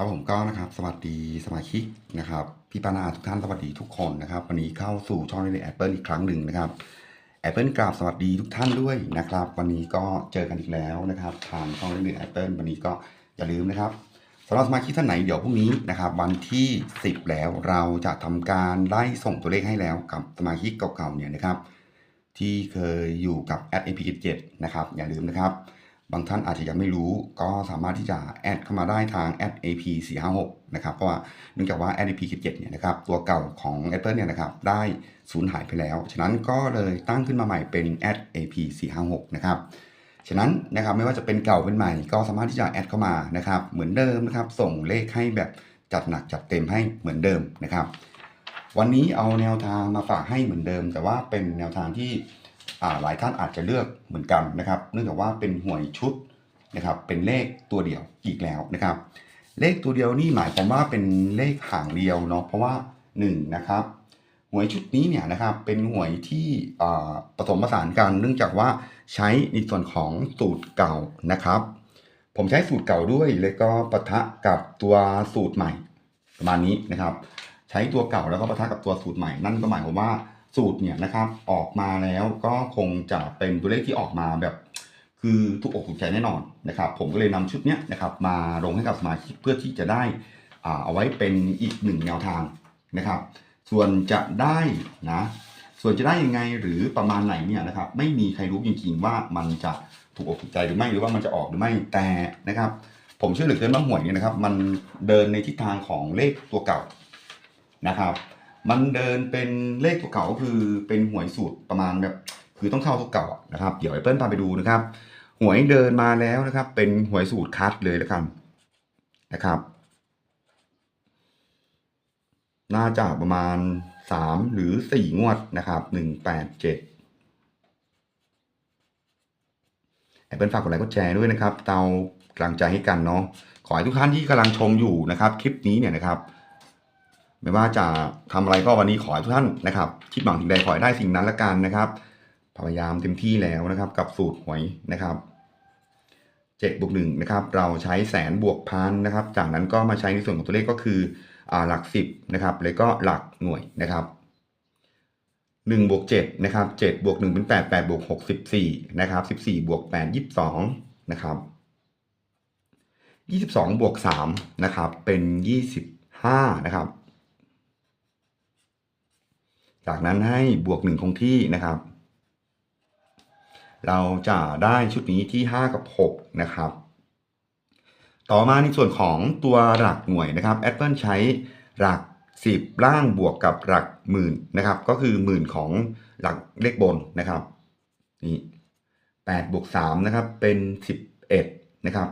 ครับผมก็นะครับสวัสดีสมาชิกนะครับพี่ปานาทุกท่านสวัสดีทุกคนนะครับ วันนี้เข้าสู่ช่องในแอปเปิลอีกครั้งหนึ่งนะครับแอปเปิลกราบสวัสดีทุกท่านด้วยนะครับ วันนี้ก็เจอกันอีกแล้วนะครับทางช่องในแอปเปิลวันนี้ก็อย่าลืมนะครับสำหรับสมาชิกท่านไหนเดี๋ยวพรุ่งนี้นะครับ วันที่ 10 แล้วเราจะทำการไล่ส่งตัวเลขให้แล้วกับสมาชิกเก่าๆเนี่ยนะครับ ที่เคยอยู่กับแอด AP 7นะครับอย่าลืมนะครับ บางท่านอาจจะยังไม่รู้ก็สามารถที่จะแอดเข้ามาได้ทาง @ap 4 5 6นะครับเพราะว่าเนื่องจากว่า @ap 7เนี่ยนะครับตัวเก่าของ Apple เนี่ยนะครับได้สูญหายไปแล้ว ฉะนั้นก็เลยตั้งขึ้นมาใหม่เป็น @ap 4 5 6นะครับฉะนั้นนะครับไม่ว่าจะเป็นเก่าเป็นใหม่ ก็สามารถที่จะแอดเข้ามานะครับเหมือนเดิมนะครับส่งเลขให้แบบจัดหนักจัดเต็มให้เหมือนเดิมนะครับ วันนี้เอาแนวทางมาฝากให้เหมือนเดิม แต่ว่าเป็นแนวทางที่ หลายท่านอาจจะเลือกเหมือนกันนะครับเนื่องจากว่าเป็นหวยชุดนะครับเป็นเลขตัวเดียวอีกแล้วนะครับ เลขตัวเดียวนี่หมายความว่าเป็นเลขหางเดียวเนาะเพราะว่า1นะครับหวยชุดนี้เนี่ยนะครับเป็นหวยที่ผสมผสานกันเนื่องจากว่าใช้ในส่วนของสูตรเก่านะครับ ผมใช้สูตรเก่าด้วยแล้วก็ปะทะกับตัวสูตรใหม่ประมาณนี้นะครับ ใช้ตัวเก่าแล้วก็ปะทะกับตัวสูตรใหม่ นั่นก็หมายความว่า สูตรเนี่ยนะครับออกมาแล้วก็คงจะเป็นตัวเลขที่ออกมาแบบ คือถูกอกถูกใจแน่นอนนะครับ ผมก็เลยนำชุดเนี้ยนะครับมาลงให้กับสมาชิกเพื่อที่จะได้อ่าเอาไว้เป็นอีกหนึ่งแนวทางนะครับ ส่วนจะได้นะส่วนจะได้ยังไงหรือประมาณไหนเนี่ยนะครับไม่มีใครรู้จริงๆว่ามันจะถูกอกถูกใจหรือไม่หรือว่ามันจะออกหรือไม่แต่นะครับ ผมเชื่อเหลือเกินว่าหวยเนี่ยนะครับ มันเดินในทิศทางของเลขตัวเก่านะครับ มันเดินเป็นเลขตัวเก่าก็คือเป็นหวยสูตรประมาณแบบคือต้องเข้าตัวเก่านะครับ เดี๋ยวไอ้เปิ้ลพาไปดูนะครับ หวยเดินมาแล้วนะครับ เป็นหวยสูตรคัดเลยแล้วกันนะครับ น่าจะประมาณสามหรือสี่งวดนะครับหนึ่งแปดเจ็ดไอ้เปิ้ลฝากกดไลค์กดแชร์ด้วยนะครับ เตากำลังใจให้กันเนาะขอให้ทุกท่านที่กำลังชมอยู่นะครับ คลิปนี้เนี่ยนะครับ ไม่ว่าจะทำอะไรก็วันนี้ขอให้ทุกท่านนะครับคิดหวังสิ่งใดขอให้ได้สิ่งนั้นละกันนะครับ พยายามเต็มที่แล้วนะครับ กับสูตรหวยนะครับเจ็ดบวกหนึ่งนะครับ เราใช้แสนบวกพันนะครับ จากนั้นก็มาใช้ในส่วนของตัวเลขก็คืออ่าหลักสิบนะครับ แล้วก็หลักหน่วยนะครับหนึ่งบวกเจ็ดนะครับเจ็ดบวกหนึ่งเป็นแปดแปดบวกหกสิบสี่นะครับสิบสี่บวกแปดยี่สิบสองนะครับยี่สิบสองบวกสามนะครับ เป็นยี่สิบห้านะครับ จากนั้นให้บวกหนึ่งคงที่นะครับ เราจะได้ชุดนี้ที่ 5 กับ 6 นะครับ ต่อมาในส่วนของตัวหลักหน่วยนะครับ Apple ใช้หลัก 10 ล่างบวกกับหลักหมื่นนะครับ ก็คือหมื่นของหลักเลขบนนะครับนี่8บวก3นะครับเป็น 11 นะครับ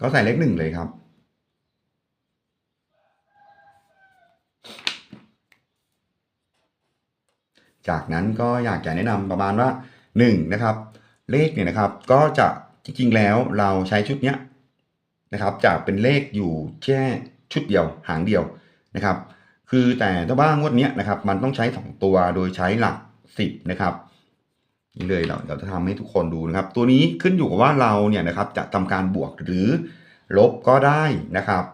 ก็ใส่เลขหนึ่งเลยครับ จากนั้นก็อยากจะแนะนำประมาณว่า1นะครับเลขเนี่ยนะครับก็จะจริงๆแล้วเราใช้ชุดเนี้ยนะครับจะเป็นเลขอยู่แค่ชุดเดียวหางเดียวนะครับ คือแต่ถ้าว่างวดเนี้ยนะครับมันต้องใช้สองตัวโดยใช้หลักสิบนะครับนี่เลยเราเดี๋ยวจะทำให้ทุกคนดูนะครับ ตัวนี้ขึ้นอยู่กับว่าเราเนี่ยนะครับจะทำการบวกหรือลบก็ได้นะครับ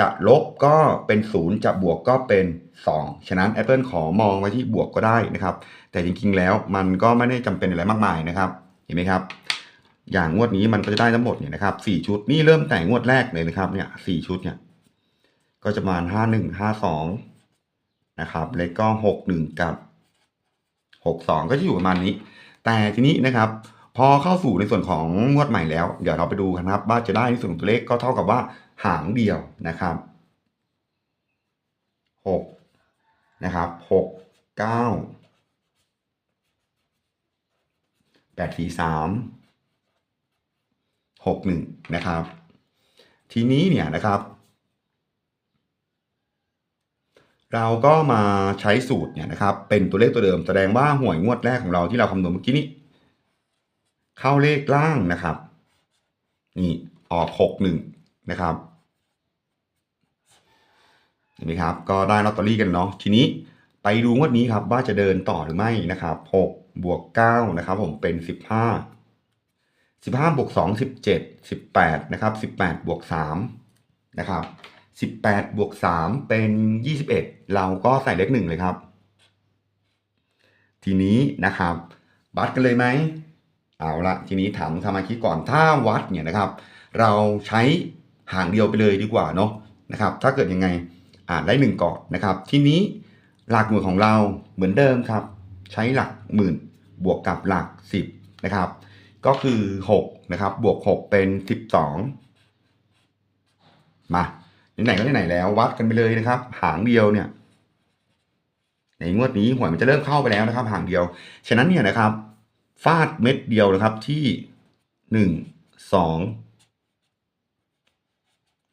จะลบก็เป็นศูนย์จะบวกก็เป็น 2 ฉะนั้น Apple ขอมองไว้ที่บวกก็ได้นะครับ แต่จริงๆแล้วมันก็ไม่ได้จำเป็นอะไรมากมายนะครับ เห็นไหมครับ อย่างงวดนี้มันก็จะได้ทั้งหมดเนี่ยนะครับสี่ชุดนี่เริ่มแต่งวดแรกเลยนะครับเนี่ยสี่ชุดเนี่ยก็จะประมาณห้าหนึ่งห้าสองนะครับแล้วก็หกหนึ่งกับหกสองก็จะอยู่ประมาณนี้ แต่ทีนี้นะครับพอเข้าสู่ในส่วนของงวดใหม่แล้ว เดี๋ยวเราไปดูกันครับว่าจะได้ในส่วนตัวเลขก็เท่ากับว่า หางเดียวนะครับหกนะครับหกเก้าแปดสี่สามหกหนึ่งนะครับ ทีนี้เนี่ยนะครับ เราก็มาใช้สูตรเนี่ยนะครับ เป็นตัวเลขตัวเดิมแสดงว่าหวยงวดแรกของเราที่เราคำนวณเมื่อกี้นี้ เข้าเลขล่างนะครับ นี่ออกหกหนึ่งนะครับ ห็นไหมครับ ก็ได้ลอตเตอรี่กันเนาะทีนี้ไปดูงวดนี้ครับว่าจะเดินต่อหรือไม่นะครับหกบวกเก้านะครับผมเป็นสิบห้าสิบห้าบวกสองสิบเจ็ดสิบแปดนะครับสิบแปดบวกสามนะครับ18บวก3เป็น 21 เราก็ใส่เลขหนึ่งเลยครับ ทีนี้นะครับ วัดกันเลยไหมเอาละทีนี้ถามสมาชิกก่อนถ้าวัดเนี่ยนะครับ เราใช้หางเดียวไปเลยดีกว่าเนาะนะครับ ถ้าเกิดยังไง อ่านได้หนึ่งก่อนนะครับ ทีนี้หลักหน่วยของเราเหมือนเดิมครับ ใช้หลักหมื่นบวกกับหลักสิบนะครับ ก็คือหกนะครับบวกหกเป็นสิบสองมาไหนๆก็ไหนๆแล้ววัดกันไปเลยนะครับ หางเดียวเนี่ย ในงวดนี้หวยมันจะเริ่มเข้าไปแล้วนะครับ หางเดียว ฉะนั้นเนี่ยนะครับฟาดเม็ดเดียวนะครับที่หนึ่งสอง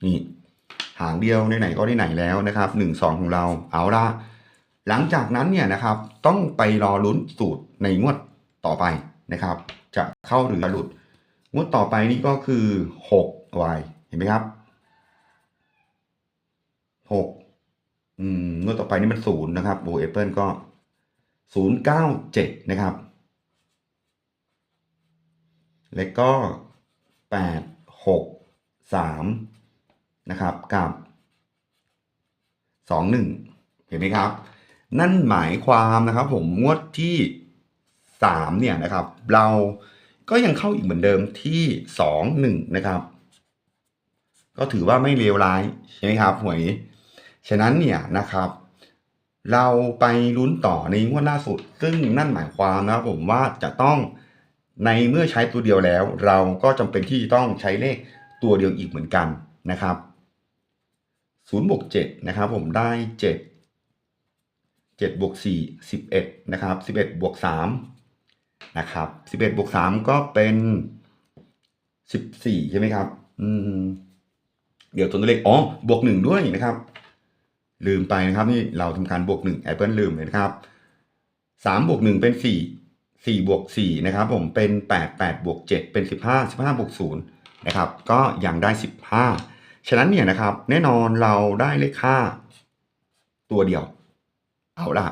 นี่ หางเดียวไหนๆก็ไหนแล้วนะครับหนึ่งสองของเราเอาละหลังจากนั้นเนี่ยนะครับต้องไปรอลุ้นสูตรในงวดต่อไปนะครับ จะเข้าหรือจะหลุด งวดต่อไปนี่ก็คือหกวเห็นไหมครับหกอืมงวดต่อไปนี่มันศูนย์นะครับโบเอเปิลก็ศูนย์เก้าเจ็ดนะครับ แล้วก็แปดหกสาม นะครับกับสองหนึ่งเห็นไหมครับ นั่นหมายความนะครับผมงวดที่สามเนี่ยนะครับ เราก็ยังเข้าอีกเหมือนเดิมที่สองหนึ่งนะครับ ก็ถือว่าไม่เลวร้ายใช่ไหมครับหวยฉะนั้นเนี่ยนะครับเราไปลุ้นต่อในงวดล่าสุด ซึ่งนั่นหมายความนะครับผมว่าจะต้องในเมื่อใช้ตัวเดียวแล้ว เราก็จำเป็นที่จะต้องใช้เลขตัวเดียวอีกเหมือนกันนะครับ 0บวก7นะครับผมได้ 7 7บวก4 11นะครับ11บวก3นะครับ11บวก3ก็เป็น 14 ใช่ไหมครับอืมเดี๋ยวตัวเลขอ๋อบวก 1 ด้วยนะครับ ลืมไปนะครับนี่เราทำการบวก 1 Apple ลืมเลยนะครับ3บวก1เป็น 4 4บวก4นะครับผมเป็น 8 8บวก7เป็น 15 15บวก0นะครับก็ยังได้ 15 ฉะนั้นเนี่ยนะครับ แน่นอนเราได้เลขค่าตัวเดียว เอาละ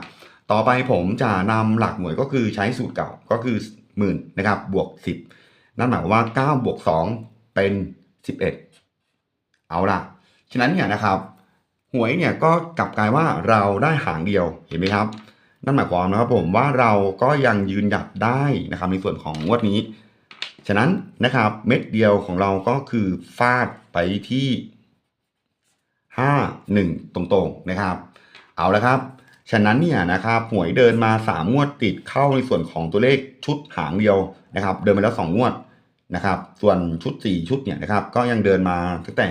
ต่อไปผมจะนำหลักหน่วยก็คือใช้สูตรเก่าก็คือหมื่นนะครับ บวก 10 นั่นหมายความว่า 9 บวก 2 เป็น 11 เอาละฉะนั้นเนี่ยนะครับหวยเนี่ยก็กลับกลายว่าเราได้หางเดียวเห็นไหมครับ นั่นหมายความนะครับผมว่าเราก็ยังยืนหยัดได้นะครับในส่วนของงวดนี้ ฉะนั้นนะครับเม็ดเดียวของเราก็คือฟาดไปที่ห้าหนึ่งตรงๆนะครับ เอาละครับ ฉะนั้นเนี่ยนะครับหวยเดินมาสามงวดติดเข้าในส่วนของตัวเลขชุดหางเดียวนะครับ เดินมาแล้วสองวดนะครับ ส่วนชุดสี่ชุดเนี่ยนะครับ ก็ยังเดินมาตั้งแต่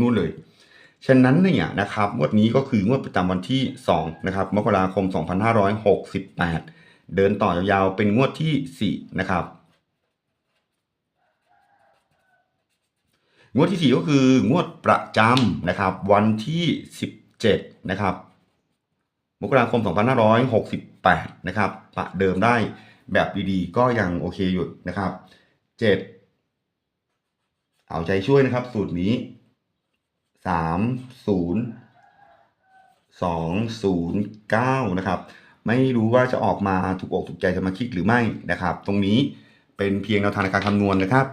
นู่นเลย ฉะนั้นเนี่ยนะครับงวดนี้ก็คืองวดประจำวันที่2นะครับมกราคม 2568 เดินต่อยาวๆเป็นงวดที่ 4 นะครับ งวดที่ 4 ก็คืองวดประจำนะครับ วันที่ 17 นะครับ มกราคม 2568 นะครับประเดิมได้แบบดีๆ ก็ยังโอเคอยู่นะครับ 7 เอาใจช่วยนะครับ สูตรนี้สามศูนย์สองศูนย์เก้านะครับ ไม่รู้ว่าจะออกมาถูกอกถูกใจสมาชิกหรือไม่นะครับ ตรงนี้เป็นเพียงแนวทางในการคำนวณนะครับ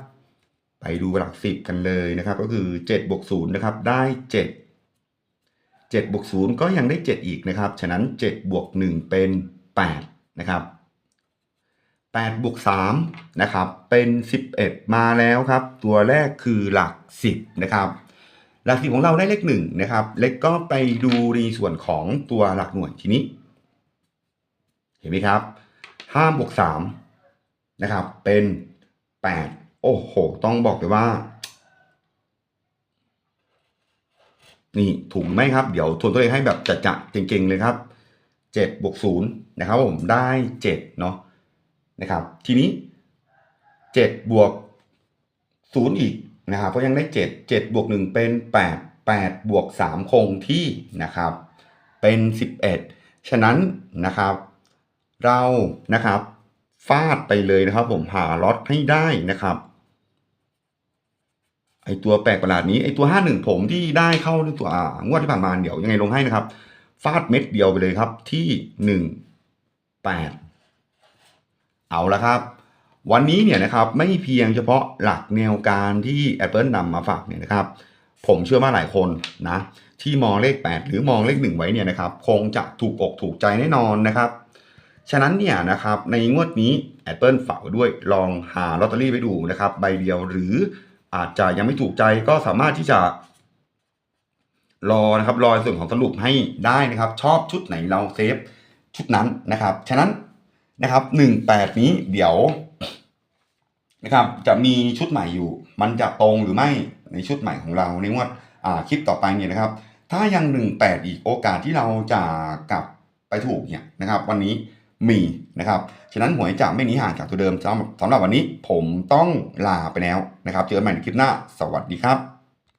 ไปดูหลักสิบกันเลยนะครับ ก็คือเจ็ดบวกศูนย์นะครับได้เจ็ดเจ็ดบวกศูนย์ก็ยังได้เจ็ดอีกนะครับ ฉะนั้นเจ็ดบวกหนึ่งเป็นแปดนะครับแปดบวกสามนะครับเป็นสิบเอ็ดมาแล้วครับ ตัวแรกคือหลักสิบนะครับ หลักสิบของเราได้เลขหนึ่งนะครับเลขก็ไปดูในส่วนของตัวหลักหน่วยทีนี้ เห็นไหมครับห้าบวกสามนะครับเป็นแปด โอ้โห ต้องบอกเลยว่า นี่ถูกไหมครับ เดี๋ยวทวนตัวเลขให้แบบจัดๆเก่งๆเลยครับเจ็ดบวกศูนย์นะครับผมได้เจ็ดเนาะนะครับ ทีนี้เจ็ดบวกศูนย์อีกนะครับก็ยังได้7 7บวก1เป็น8 8บวก3คงที่นะครับ เป็น11ฉะนั้นนะครับ เรานะครับฟาดไปเลยนะครับ ผมหาล็อตให้ได้นะครับ ไอตัวแปลกประหลาดนี้ไอตัว51ผมที่ได้เข้าในตัวงวดที่ผ่านมาเดี๋ยวยังไงลงให้นะครับ ฟาดเม็ดเดียวไปเลยครับที่1 8เอาละครับ วันนี้เนี่ยนะครับไม่เพียงเฉพาะหลักแนวการที่ Apple นำมาฝากเนี่ยนะครับ ผมเชื่อว่าหลายคนนะที่มองเลข 8 หรือมองเลข 1 ไว้เนี่ยนะครับ คงจะถูกอกถูกใจแน่นอนนะครับ ฉะนั้นเนี่ยนะครับในงวดนี้ Apple ฝากด้วยลองหาลอตเตอรี่ไปดูนะครับ ใบเดียวหรือ อาจจะยังไม่ถูกใจก็สามารถที่จะ รอนะครับรอส่วนของสรุปให้ได้นะครับ ชอบชุดไหนเราเซฟชุดนั้นนะครับ ฉะนั้นนะครับหนึ่งแปดนี้เดี๋ยวนะครับจะมีชุดใหม่อยู่ มันจะตรงหรือไม่ในชุดใหม่ของเราในงวดอ่าคลิปต่อไปเนี่ยนะครับ ถ้ายังหนึ่งแปดอีกโอกาสที่เราจะกลับไปถูกเนี่ยนะครับ วันนี้มีนะครับ ฉะนั้นหวยจะไม่หนีห่างจากตัวเดิมสำหรับสำหรับวันนี้ผมต้องลาไปแล้วนะครับ เจอกันใหม่ในคลิปหน้า สวัสดีครับ